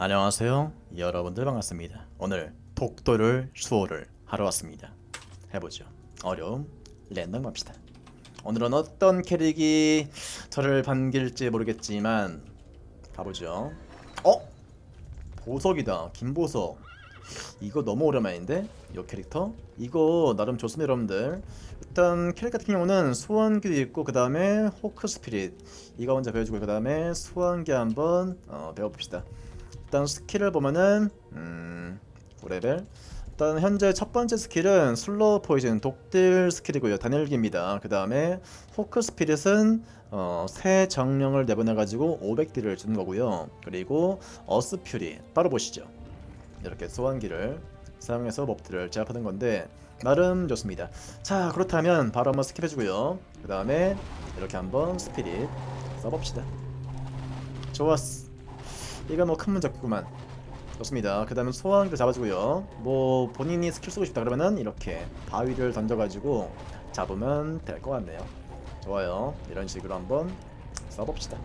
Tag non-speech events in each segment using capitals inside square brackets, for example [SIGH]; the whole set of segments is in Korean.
안녕하세요. 여러분들 반갑습니다. 오늘 독도를 수호를 하러 왔습니다. 해보죠. 어려움 랜덤 갑시다. 오늘은 어떤 캐릭이 저를 반길지 모르겠지만 가보죠. 어? 보석이다. 김보석. 이거 너무 오랜만인데? 이 캐릭터? 이거 나름 좋습니다 여러분들. 일단 캐릭 같은 경우는 소환기도 있고 그 다음에 호크 스피릿. 이거 먼저 배워주고 그 다음에 소환기 한번 어, 배워봅시다 일단 스킬을 보면은 음 9레벨 일단 현재 첫 번째 스킬은 슬로우 포이즌 독딜 스킬이고요. 단일기입니다. 그 다음에 호크 스피릿은 어, 새 정령을 내보내가지고 500딜을 주는 거고요. 그리고 어스 퓨리 바로 보시죠. 이렇게 소환기를 사용해서 몹들을 제압하는 건데 나름 좋습니다. 자 그렇다면 바로 한번 스킵해주고요. 그 다음에 이렇게 한번 스피릿 써봅시다. 좋았어 이거 뭐 큰 문제 없구만. 좋습니다. 그 다음에 소환기를 잡아주고요. 뭐 본인이 스킬 쓰고 싶다 그러면은 이렇게 바위를 던져가지고 잡으면 될 것 같네요. 좋아요. 이런 식으로 한번 써봅시다.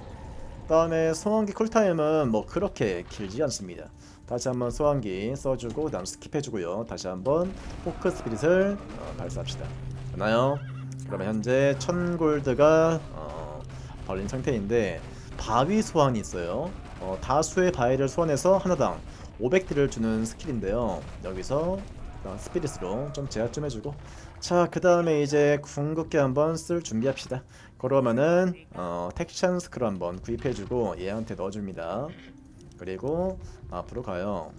그 다음에 소환기 쿨타임은 뭐 그렇게 길지 않습니다. 다시 한번 소환기 써주고 그 다음 스킵해주고요. 다시 한번 포크 스피릿을 어, 발사합시다. 되나요? 그러면 현재 1000골드가 어, 벌린 상태인데 바위 소환이 있어요 어, 다수의 바위를 소환해서 하나당 500딜을 주는 스킬인데요. 여기서 어, 스피릿으로 좀 제압 좀 해주고. 자 그 다음에 이제 궁극기 한번 쓸 준비합시다. 그러면은 어, 텍션 스크를 한번 구입해주고 얘한테 넣어줍니다. 그리고 앞으로 가요.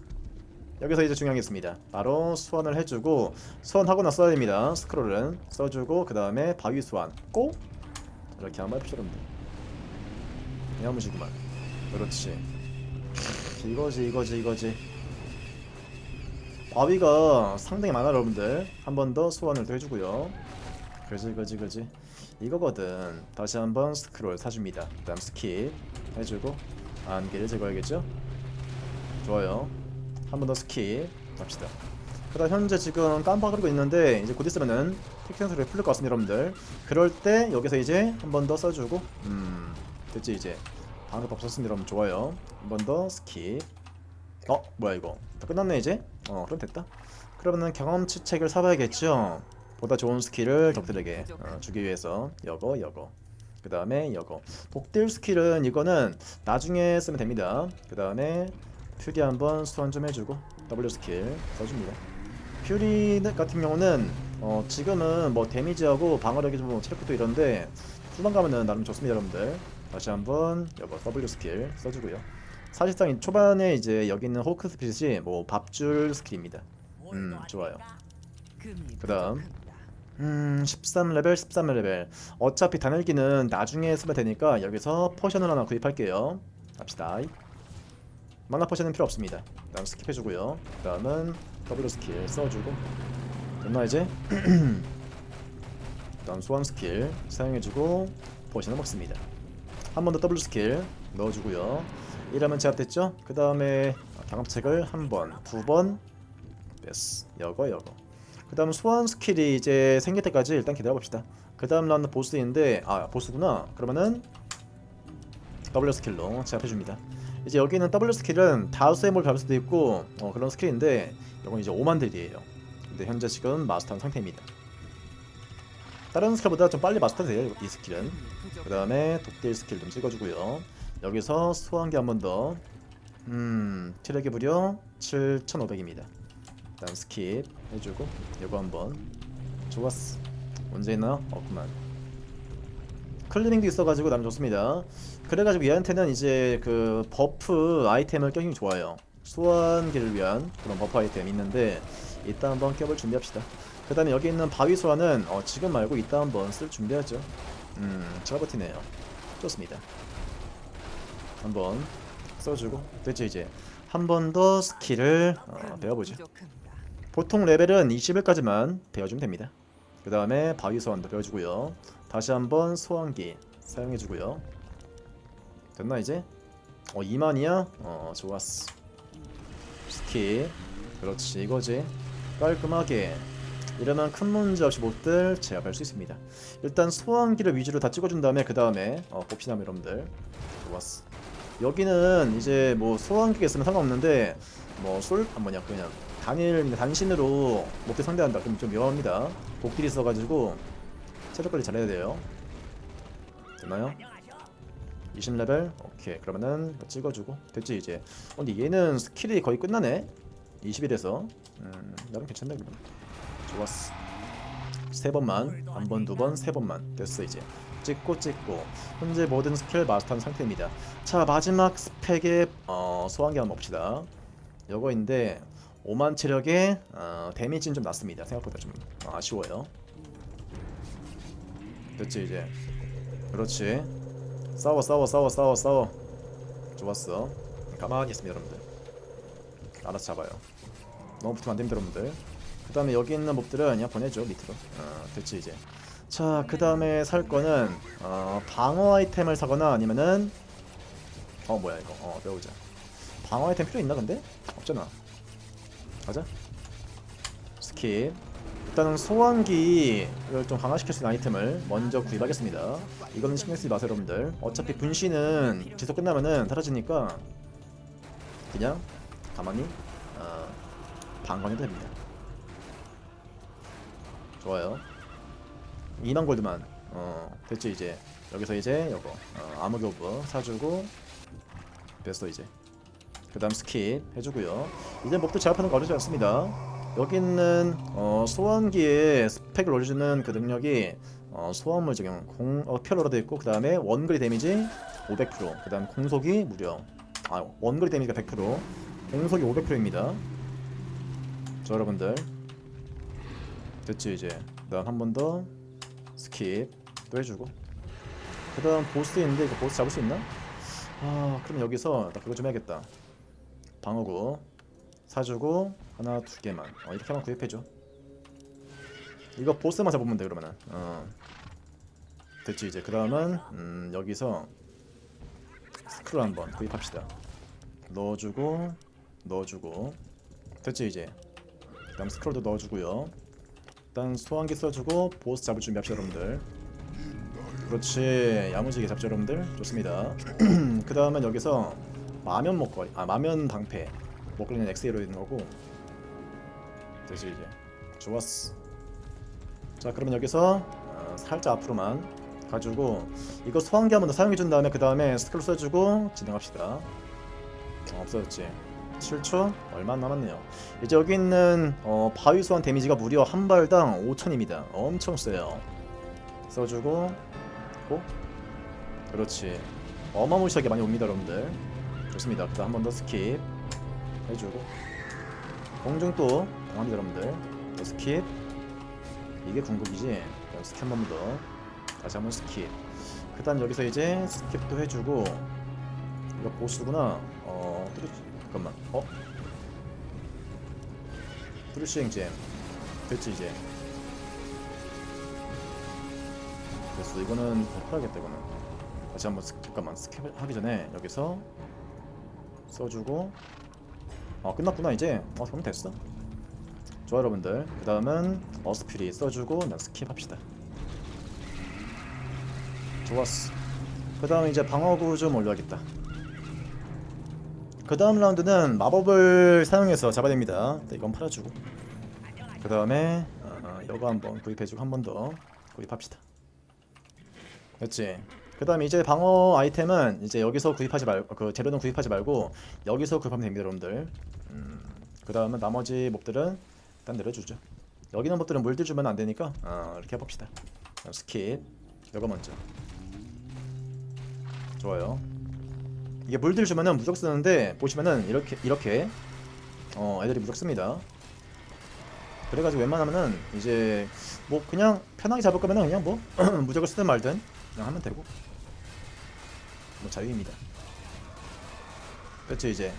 여기서 이제 중요한 게 있습니다. 바로 소환을 해주고 소환하고 나서야 됩니다. 스크롤은 써주고 그 다음에 바위 소환 꼭 이렇게 한번 해봅시다 여러분들 야무지구만 그렇지. 이거지 이거지 이거지. 바위가 상당히 많아 여러분들. 한 번 더 소환을 또 해주고요. 그지 그지 그지. 이거거든. 다시 한번 스크롤 사줍니다. 그 다음 스킵 해주고 안개를 제거해야겠죠? 좋아요. 한 번 더 스킵 갑시다. 그 다음 현재 지금 깜빡거리고 있는데 이제 곧 있으면은 텍스처 소리 풀릴 것 같습니다 여러분들. 그럴 때 여기서 이제 한 번 더 써주고 음 됐지 이제 방금 없었습니다 여러분 좋아요. 한 번 더 스킵. 어 뭐야 이거. 다 끝났네 이제? 어 그럼 됐다. 그러면은 경험치 책을 사봐야겠죠? 보다 좋은 스킬을 적들에게 어, 주기 위해서. 여거 여거. 그 다음에 여거. 독딜 스킬은 이거는 나중에 쓰면 됩니다. 그 다음에 퓨리 한번 소환 좀 해주고 W 스킬 써줍니다. 퓨리 같은 경우는 어, 지금은 뭐 데미지하고 방어력이 좀 체력도 이런데 후반 가면은 나름 좋습니다 여러분들 다시 한번 여거 W 스킬 써주고요. 사실상 이 초반에 이제 여기 있는 호크 스피릿이 뭐 밥줄 스킬입니다. 음 좋아요. 그 다음 음 13레벨 13레벨. 어차피 단일기는 나중에 쓰면 되니까 여기서 포션을 하나 구입할게요. 갑시다. 마나 포션은 필요 없습니다. 다음 스킵해주고요. 그 다음은 W 스킬 써주고. 됐나 이제? [CLEARS THROAT] 다음 소환 스킬 사용해주고 포션을 먹습니다 한 번 더 W 스킬 넣어주고요. 이러면 제압됐죠? 그 다음에 경험책을 한 번, 두 번. 됐어 여거 여거. 그 다음 소환 스킬이 이제 생길 때까지 일단 기다려봅시다. 그 다음 라운드 보스인데 아 보스구나. 그러면은 W 스킬로 제압해줍니다. 이제 여기 있는 W 스킬은 다수의 뭘 밟을 수도 있고 어, 그런 스킬인데 이건 이제 5만 딜이에요. 근데 현재 지금 마스터한 상태입니다 다른 스킬보다 좀 빨리 마스터 돼요 이 스킬은. 그 다음에 독딜 스킬 좀 찍어주고요. 여기서 소환기 한 번 더. 음... 체력이 무려 7500입니다. 다음 스킵 해주고 이거 한번. 좋았어. 문제 있나? 없구만. 클리닝도 있어가지고 나름 좋습니다. 그래가지고 얘한테는 이제 그 버프 아이템을 껴주면 좋아요. 소환기를 위한 그런 버프 아이템 있는데 이따 한번 껴볼 준비합시다 그 다음에 여기 있는 바위 소환은 어, 지금 말고 이따 한번 쓸 준비하죠 음 잘 버티네요 좋습니다 한번 써주고 됐죠 이제 한 번 더 스킬을 어, 배워보죠 보통 레벨은 20일까지만 배워주면 됩니다. 그 다음에 바위 소환도 배워주고요. 다시 한번 소환기 사용해주고요. 됐나 이제? 어 2만이야? 어 좋았어. 스킬 그렇지 이거지. 깔끔하게 이러면 큰 문제 없이 못들 제압할 수 있습니다. 일단 소환기를 위주로 다 찍어준 다음에 그 다음에 어, 봅시다 여러분들. 좋았어. 여기는 이제 뭐 소환기가 있으면 상관없는데 뭐솔 아, 뭐냐 그냥 단일 단신으로 목대 상대한다. 그럼 좀 위험합니다. 복딜이 있어가지고 체력 관리 잘해야 돼요. 되나요? 20레벨? 오케이. 그러면은 찍어주고. 됐지 이제. 어, 근데 얘는 스킬이 거의 끝나네? 21에서 음 나름 괜찮네 그럼 좋았어. 세 번만 한 번 두 번 세 번만. 됐어 이제. 찍고 찍고. 현재 모든 스킬 마스터한 상태입니다. 자 마지막 스펙의 어, 소환기 한번 봅시다. 요거인데 5만 체력에 어, 데미지는 좀 낮습니다. 생각보다 좀 어, 아쉬워요. 됐지 이제. 그렇지. 싸워 싸워 싸워 싸워 싸워. 좋았어. 가만히 있습니다 여러분들. 알아서 잡아요 너무 붙으면 안됩니다 여러분들. 그 다음에 여기 있는 몹들은 그냥 보내줘 밑으로. 어, 됐지 이제. 자 그 다음에 살 거는 어, 방어 아이템을 사거나 아니면은 어 뭐야 이거. 어 배우자. 방어 아이템 필요 있나 근데? 없잖아. 가자. 스킵. 일단은 소환기를 좀 강화시킬 수 있는 아이템을 먼저 구입하겠습니다. 이거는 신경 쓰지 마세요 여러분들. 어차피 분신은 지속 끝나면은 사라지니까 그냥 가만히 어, 방관해도 됩니다. 좋아요. 2만 골드만 어 됐죠 이제. 여기서 이제 요거 어, 아무 교부 사주고 됐어 이제. 그 다음 스킵 해주고요. 이제 몹들 제압하는 거 어렵지 않습니다. 여기 있는 어, 소환기에 스펙을 올려주는 그 능력이 어, 소환물 적용 공, 어, 피어로라 되어 있고 그 다음에 원거리 데미지 500%그 다음 공속이 무려 아 원거리 데미지가 100% 공속이 500%입니다 자 여러분들. 됐지 이제. 그 다음 한번 더 스킵 또 해주고. 그 다음 보스 있는데 이거 보스 잡을 수 있나? 아 그럼 여기서 나 그거 좀 해야겠다. 방어구 사주고 하나 두 개만. 어, 이렇게만 구입해줘. 이거 보스만 잡으면 돼 그러면은. 어. 됐지 이제. 그 다음은 음, 여기서 스크롤 한번 구입합시다. 넣어주고 넣어주고. 됐지 이제 그 다음 스크롤도 넣어주고요. 일단 소환기 써주고 보스 잡을 준비합시다 여러분들. 그렇지. 야무지게 잡죠 여러분들. 좋습니다. [CLEARS THROAT] 그 다음은 여기서 마면 먹거리 아 마면 방패 먹거리는 엑세로 있는 거고. 되지 이제. 좋았어. 자 그러면 여기서 어, 살짝 앞으로만 가지고 이거 소환기 한 번 더 사용해 준 다음에 그 다음에 스크롤 써주고 진행합시다. 어, 없어졌지 7초 얼마 안 남았네요. 이제 여기 있는 어, 바위 소환 데미지가 무려 한 발당 5천입니다. 엄청 세요. 써주고 고. 그렇지. 어마무시하게 많이 옵니다 여러분들. 좋습니다. 그 다음 한 번 더 스킵 해주고. 공중 또 당합니다 여러분들. 또 스킵. 이게 궁극이지? 스킵 한 번 더. 다시 한 번 스킵. 그 다음 여기서 이제 스킵도 해주고. 이거 보스구나. 어 뚜루 잠깐만. 어? 뚜루시행 잼 됐지 이제. 됐어 이거는 더 팔아야겠다 이거는. 다시 한번 스, 잠깐만 스킵 하기 전에 여기서 써주고. 아 끝났구나 이제. 어 그럼 됐어. 좋아 여러분들. 그 다음은 어스피리 써주고 난 스킵합시다. 좋았어. 그 다음 이제 방어구 좀 올려야겠다 그 다음 라운드는 마법을 사용해서 잡아야 됩니다. 네, 이건 팔아주고. 그 다음에 어, 이거 한번 구입해주고 한 번 더 구입합시다. 됐지? 그 다음에 이제 방어 아이템은 이제 여기서 구입하지 말고 그 재료는 구입하지 말고 여기서 구입하면 됩니다 여러분들. 음, 그 다음은 나머지 몹들은 일단 내려주죠. 여기 있는 몹들은 물들 주면 안 되니까 어, 이렇게 해봅시다. 스킵. 이거 먼저. 좋아요 이게 물들 주면은 무적 쓰는데 보시면은 이렇게 이렇게 어 애들이 무적 씁니다. 그래가지고 웬만하면은 이제 뭐 그냥 편하게 잡을 거면은 그냥 뭐 [CLEARS THROAT] 무적을 쓰든 말든 그냥 하면 되고. 뭐 자유입니다. 됐죠 이제.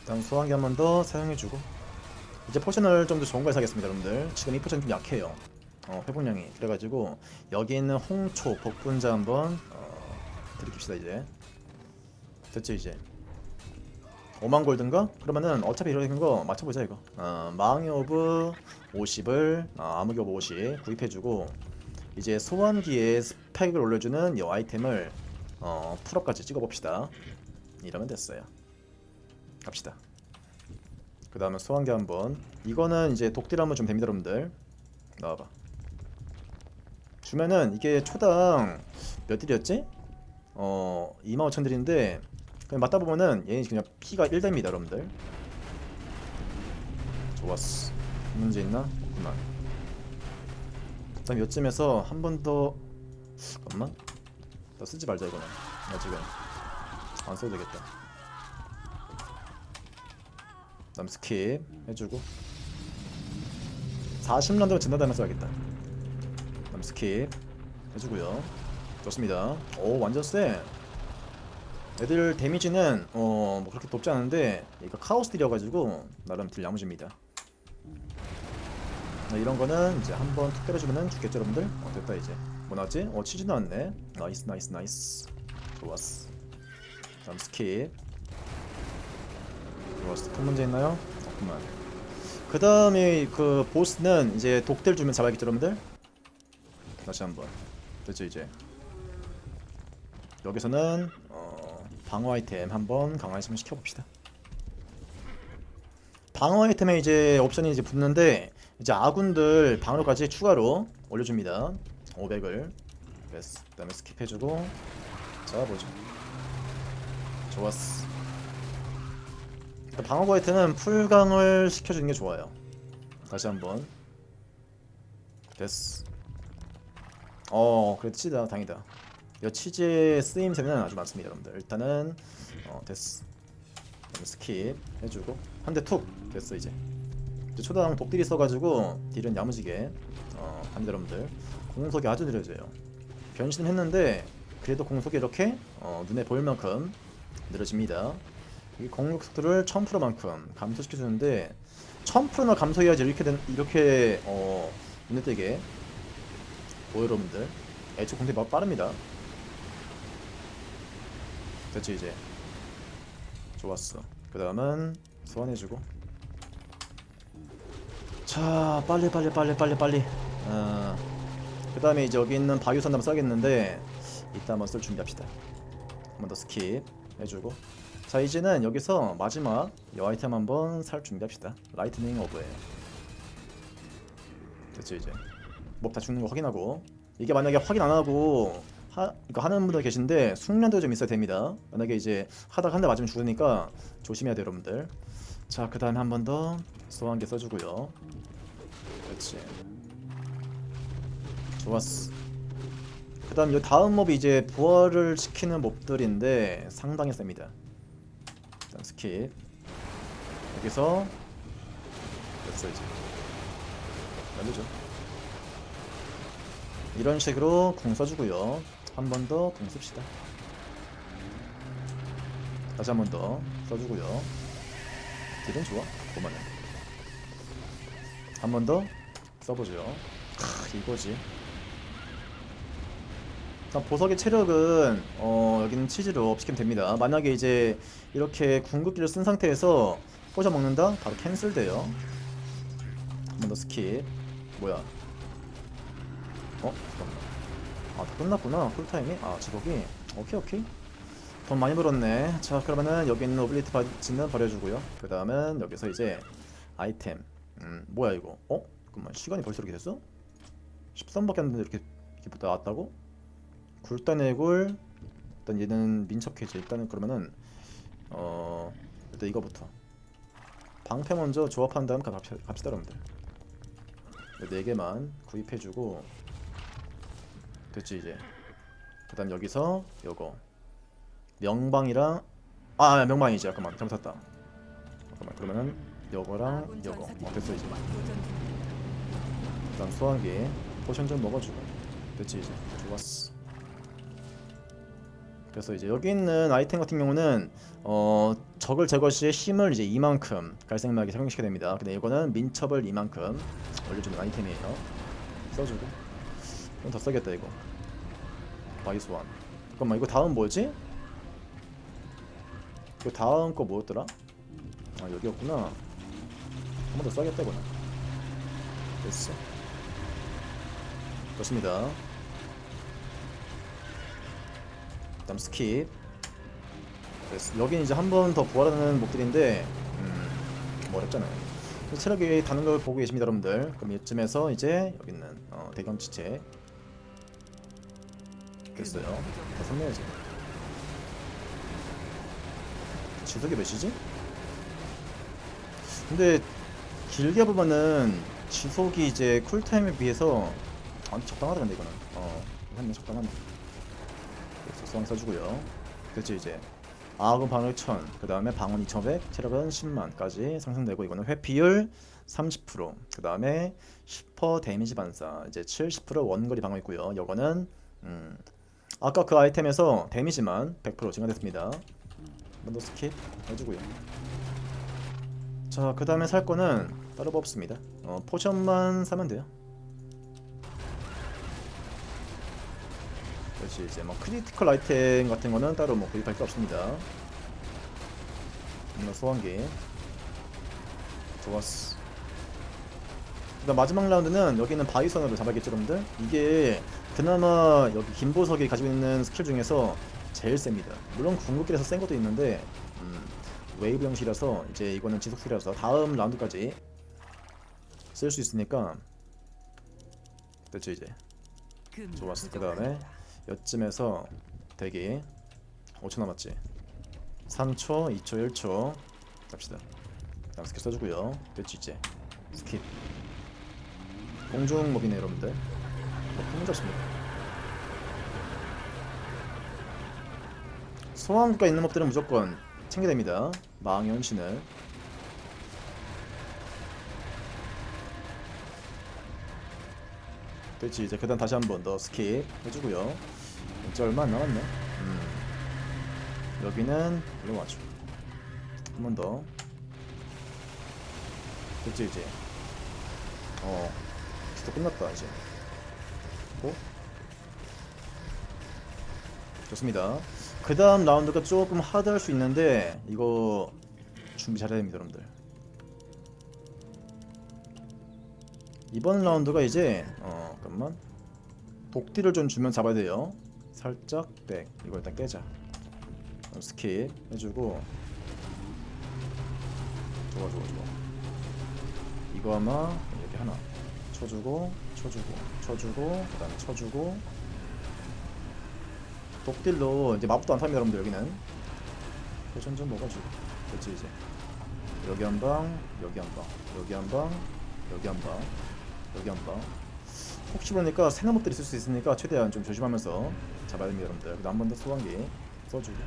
일단 소환기 한 번 더 사용해주고. 이제 포션을 좀 더 좋은 걸 사겠습니다 여러분들. 지금 이 포션 좀 약해요. 어, 회복량이. 그래가지고 여기 있는 홍초 복분자 한번 어, 들이킵시다 이제 됐죠 이제 5만 골든가? 그러면은 어차피 이런 거 맞춰보자 이거 어, 마왕의 오브 50을 어, 암흑의 오브 50 구입해주고 이제 소환기에 스펙을 올려주는 이 아이템을 어, 풀업까지 찍어봅시다 이러면 됐어요. 갑시다. 그 다음에 소환기 한번. 이거는 이제 독딜 한번 좀 됩니다, 여러분들. 나와봐. 주면은 이게 초당 몇 딜이었지? 어 25,000딜인데 그냥 맞다 보면은 얘 그냥 피가 1됩니다, 여러분들. 좋았어. 문제 있나? 없구만. 그다음 요쯤에서 한 번 더 잠깐만. 나 쓰지 말자 이거는. 나 지금 안 써도 되겠다. 그다음 스킵 해주고 40란드로 진단다면 써야겠다. 그다음 스킵 해주고요. 좋습니다. 오 완전 쎄. 애들 데미지는 어 뭐 그렇게 높지 않은데 이거 카오스 딜이어가지고 나름 딜 야무집니다. 네, 이런 거는 이제 한번 툭 때려주면은 죽겠죠 여러분들? 어 됐다 이제 뭐 나왔지? 어 치즈 나왔네 나이스 나이스 나이스 좋았어 다음 스킵 좋았어 큰 문제 있나요? 없구만 그 다음에 그 보스는 이제 독대를 주면 잡아야겠죠 여러분들? 다시 한번 됐죠 이제 여기서는 어, 방어 아이템 한번 강화 좀 시켜봅시다. 방어 아이템에 이제 옵션이 이제 붙는데 이제 아군들 방어까지 추가로 올려줍니다. 500을. 됐어 그다음에 스킵해주고. 잡아보죠. 좋았어. 일단 방어 아이템은 풀강을 시켜주는 게 좋아요. 다시 한번. 됐어. 어 그래도 치다. 당이다 이 치즈의 쓰임새는 아주 많습니다 여러분들. 일단은 어 됐어 스킵 해주고 한 대 툭 됐어 이제. 이제 초당 독딜이 써가지고 딜은 야무지게 어 합니다 여러분들. 공속이 아주 느려져요. 변신은 했는데 그래도 공속이 이렇게 어, 눈에 보일 만큼 느려집니다. 이 공격 속도를 1000%만큼 감소시켜주는데 1000%나 감소해야지 이렇게 된, 이렇게 어, 눈에 띄게 보여 여러분들. 애초 공속이 막 빠릅니다 됐지 이제. 좋았어. 그 다음은 소환해주고. 자 빨리 빨리 빨리 빨리 빨리. 어, 그 다음에 이제 여기 있는 한번 써야겠는데 이따 한번 쓸 준비합시다. 한 번 더 스킵 해주고. 자 이제는 여기서 마지막 이 아이템 한번 살 준비합시다. 라이트닝 오브예요 됐죠 이제. 몹 다 죽는 거 확인하고. 이게 만약에 확인 안 하고 하, 이거 하는 분들 계신데 숙련도 좀 있어야 됩니다. 만약에 이제 하다가 한 대 맞으면 죽으니까 조심해야 돼요 여러분들. 자 그 다음에 한 번 더 소환기 써주고요. 그렇지. 좋았어. 그 다음 이 다음 몹이 이제 부활을 시키는 몹들인데 상당히 셉니다. 일단 스킵. 여기서 됐어 이제. 날리죠. 이런 식으로 궁 써주고요 한 번더궁 씁시다. 다시 한 번 더 써주고요. 딜은 좋아. 고만해 한 번 더 써보죠. 크, 이거지. 자, 보석의 체력은 어, 여기는 치즈로 업시키면 됩니다. 만약에 이제 이렇게 궁극기를 쓴 상태에서 꽂아 먹는다? 바로 캔슬돼요. 한 번 더 스킵. 뭐야? 어? 잠깐만 아, 다 끝났구나. 쿨타임이? 아, 직업이? 오케이, 오케이. 돈 많이 벌었네. 자, 그러면은 여기 있는 오빌리티 바지는 버려주고요. 그 다음은 여기서 이제 아이템. 음, 뭐야 이거? 어? 잠깐만, 시간이 벌써 이렇게 됐어? 13밖에 안 됐는데 이렇게, 이렇게 나왔다고? 굴단의 굴. 일단 얘는 민첩해지. 일단은 그러면은, 어, 일단 이거부터. 방패 먼저 조합한 다음 갑시다, 갑시다 여러분들. 4개만 구입해주고 됐지 이제. 그 다음 여기서 요거. 명방이랑 아 명방이지 잠깐만 잘못했다. 잠깐만 그러면은 요거랑 요거. 어 됐어 이제. 그 다음 소환기 포션 좀 먹어주고. 됐지 이제. 좋았어. 그래서 이제 여기 있는 아이템 같은 경우는 어 적을 제거 시에 힘을 이제 이만큼 갈색막에 적용시켜야 됩니다. 근데 이거는 민첩을 이만큼 올려주는 아이템이에요. 써주고 이건 더 써야겠다 이거. 바이스 완 잠깐만 이거 다음 뭐지? 이거 다음 거 뭐였더라? 아 여기였구나. 한 번더 써야겠다 이거는 됐어. 좋습니다. 다음 스킵. 그래서 여기는 이제 한 번 더 부활하는 목들인데 음, 뭐 어렵잖아요. 체력이 다는 걸 보고 계십니다, 여러분들. 그럼 이쯤에서 이제 여기 있는 어, 대경치체 됐어요. 다 선내야지. 지속이 몇이지? 근데 길게 보면은 지속이 이제 쿨타임에 비해서 아니 적당하다 근데 이거는 어 한명 적당하네 그래서 수강 써주고요 그치 이제 아군 방어 1000, 그 다음에 방어 2500, 체력은 10만까지 상승되고 이거는 회피율 30%, 그 다음에 10% 데미지 반사, 이제 70% 원거리 방어 있고요. 요거는 음, 아까 그 아이템에서 데미지만 100% 증가됐습니다. 더 스킵 해주고요. 자, 그 다음에 살 거는 따로 뭐 없습니다. 어, 포션만 사면 돼요. 그렇지 이제 뭐 크리티컬 아이템 같은 거는 따로 뭐 구입할 게 없습니다. 뭔가 소환기 좋았어. 그다음 마지막 라운드는 여기는 바이선으로 잡아야겠죠, 여러분들? 이게 그나마 여기 김보석이 가지고 있는 스킬 중에서 제일 셉니다. 물론 궁극기라서 센 것도 있는데 음, 웨이브 형식이라서 이제 이거는 지속술이라서 다음 라운드까지 쓸 수 있으니까 됐죠 이제. 좋았어. 그 다음에 여쯤에서 대기 5초 남았지. 3초 2초 1초 갑시다. 다음 스킬 써주고요. 됐지 이제. 스킵 공중 몹이네 여러분들 뭐 푸는 좋습니다. 소환가 있는 몹들은 무조건 챙겨야 됩니다. 망연신을 됐지 이제 그다음 다시 한번 더 스킵 해주고요. 이제 얼마 안 남았네. 음. 여기는 일로 와줘. 한 번더. 됐지 이제. 어 진짜 끝났다 이제 고. 좋습니다. 그 다음 라운드가 조금 하드할 수 있는데 이거 준비 잘해야 됩니다 여러분들. 이번 라운드가 이제 어 잠깐만. 독딜을 좀 주면 잡아야 돼요. 살짝 백. 이거 일단 깨자. 어, 스킵 해주고. 좋아 좋아 좋아. 이거 아마 여기 하나 쳐주고 쳐주고 쳐주고 그 다음에 쳐주고. 독딜로 이제 마법도 안 탑니다 여러분들 여기는. 회전 좀 먹어주고. 그렇지 이제. 여기 한방 여기 한방 여기 한방 여기 한방 여기 한방. 혹시 모르니까 생나무들이 있을 수 있으니까 최대한 좀 조심하면서 잡아야 됩니다 여러분들. 그다음 한번 더 소환기 써주고.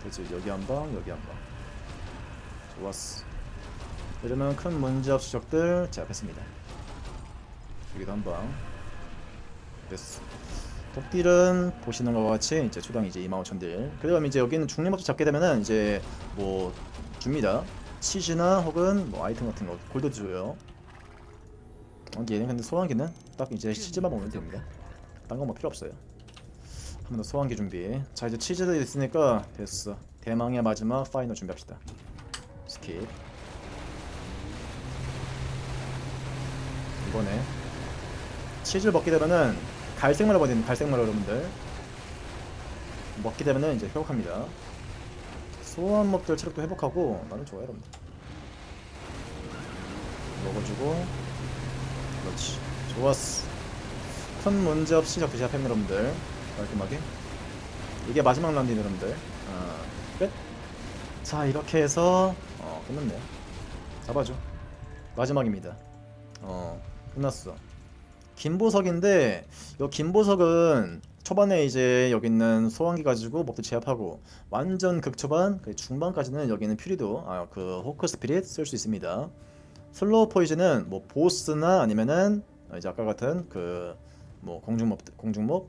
그렇지 여기 한방 여기 한방. 좋았어. 이러면 큰 문제 없이 적들 제압했습니다 여기도 한방 됐어 독딜은 보시는 것과 같이 이제 초당 이제 25,000딜. 그다음 이제 여기는 중립업체 잡게 되면은 이제 뭐 줍니다. 치즈나 혹은 뭐 아이템 같은 거 골드 줘요. 어, 얘는 근데 소환기는 딱 이제 치즈만 먹으면 됩니다. 딴 거 뭐 필요 없어요. 한 번 더 소환기 준비. 자 이제 치즈도 있으니까 됐어. 대망의 마지막 파이널 준비합시다. 스킵. 이번에 치즈를 먹게 되면은 갈색마루 버리는 갈색마루 여러분들. 먹게 되면은 이제 회복합니다. 소환 몹들 체력도 회복하고 나는 좋아요 여러분들. 먹어주고. 그렇지. 좋았어. 큰 문제 없이 적대 제압했네 여러분들. 깔끔하게 이게 마지막 라운드인 여러분들. 아, 끝? 자 이렇게 해서 어 끝났네요. 잡아줘. 마지막입니다. 어 끝났어 김보석인데 요 김보석은 초반에 이제 여기 있는 소환기 가지고 목도 제압하고 완전 극초반 그 중반까지는 여기는 퓨리도 아, 그 호크 스피릿 쓸 수 있습니다 슬로우 포이즌은 뭐 보스나 아니면은 이제 아까 같은 그 뭐 공중몹 공중몹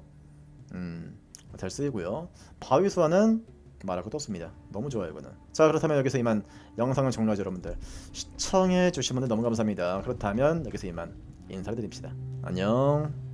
음잘 쓰이고요. 바위 수화는 말할 것도 없습니다. 너무 좋아요 이거는. 자 그렇다면 여기서 이만 영상을 종료하죠 여러분들. 시청해 주신 분들 너무 감사합니다. 그렇다면 여기서 이만 인사를 드립시다. 안녕.